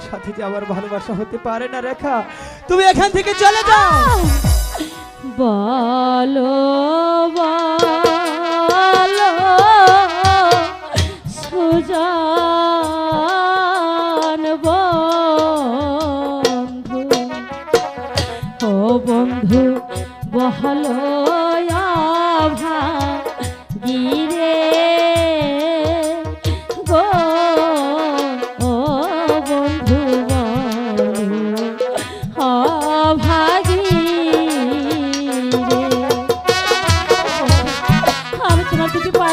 তোমার সাথে যে আমার ভালোবাসা হতে পারে না রেখা, তুমি এখান থেকে চলে যাও। বলো বলো, সুজান বন্ধু। ও বন্ধু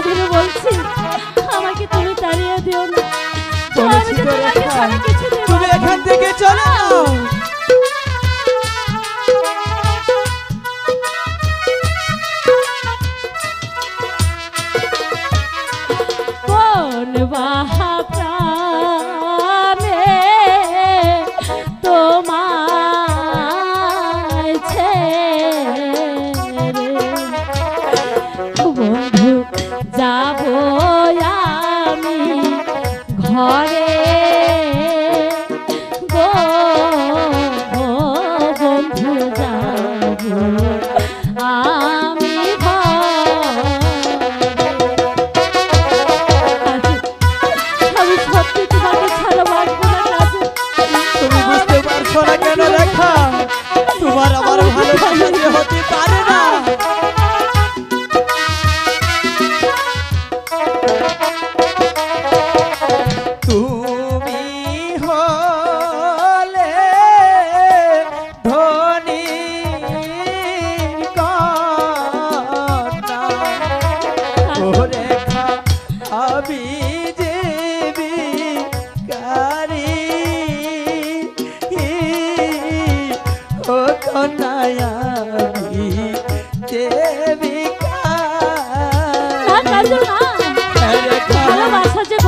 ধরে বলছি আমাকে তুমি তাড়িয়ে দিও না। আমি তো তো তোমাকে রেখা, কিছু তুমি। এখান থেকে চলে ঘরে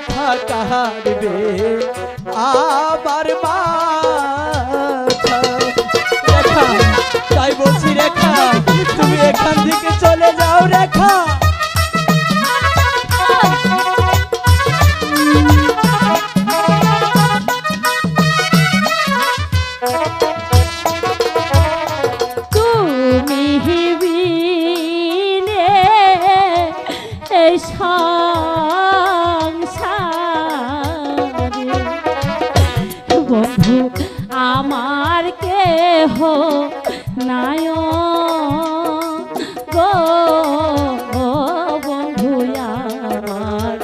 রেখা কাটবে। আমার রেখা তাই বলছি রেখা তুমি এখান থেকে চলে যাও রেখা। তুমি কেহ নায় গো বন্ধু আমার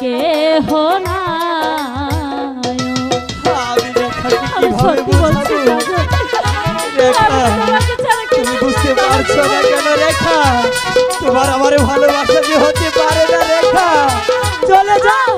কেহ নায় আমি সত্যি বলছি তুমি বুঝতে পারছ না কেন রেখা তোমার আমার ভালোবাসা যে হতে পারে না রেখা চলে যাও।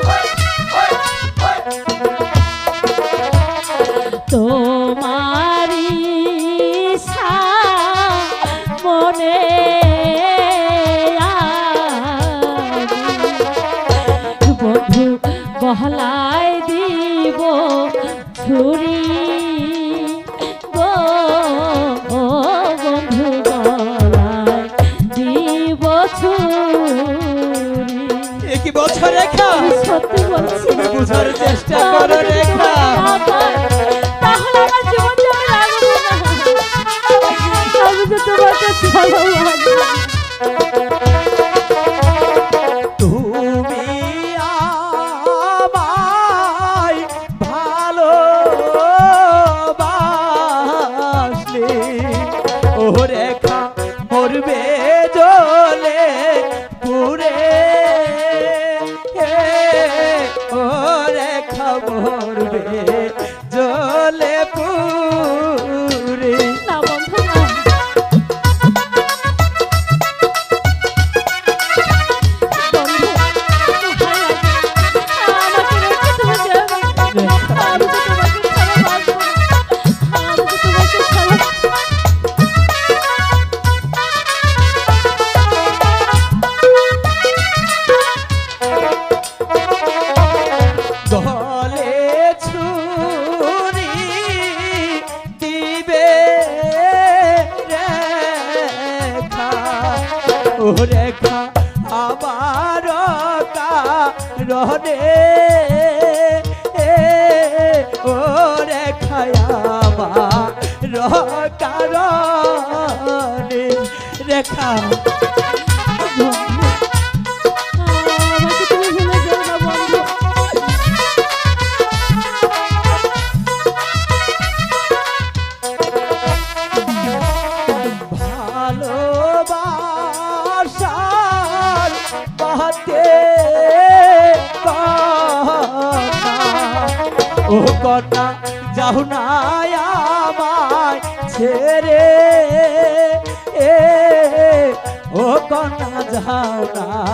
রেখা। সত্যি বলছি বুঝার চেষ্টা করো রেখা। তাহলে আমার জীবন যাবে না আমি তো তোমাকে ভালোবাসি। তুমি রে রেখা আমার রহনে ও রেখা আমার রহ রেখা বাহাতে ও কন্যা যাও না আমায় ছেড়ে ও কন্যা যাও না